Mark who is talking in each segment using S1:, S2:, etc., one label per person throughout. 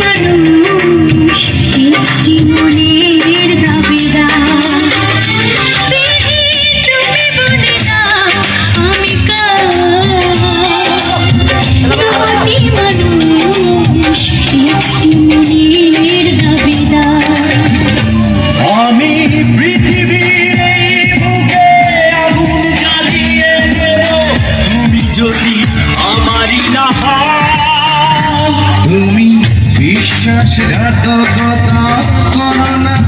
S1: মানুষ, একটি মনের দাবিদার
S2: আমি কাটি মানুষ,
S3: একটি মনের দাবিদার
S2: আমি পৃথিবীর এই বুকে আগুন জ্বালিয়ে দেব। তুমি যদি আমারই না হয়
S3: বিশ্বাসঘাতকতা করোনা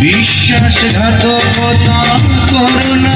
S3: বিশ্বাসঘাতকতা করুণা।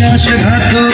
S3: বিশ্বাসঘাতক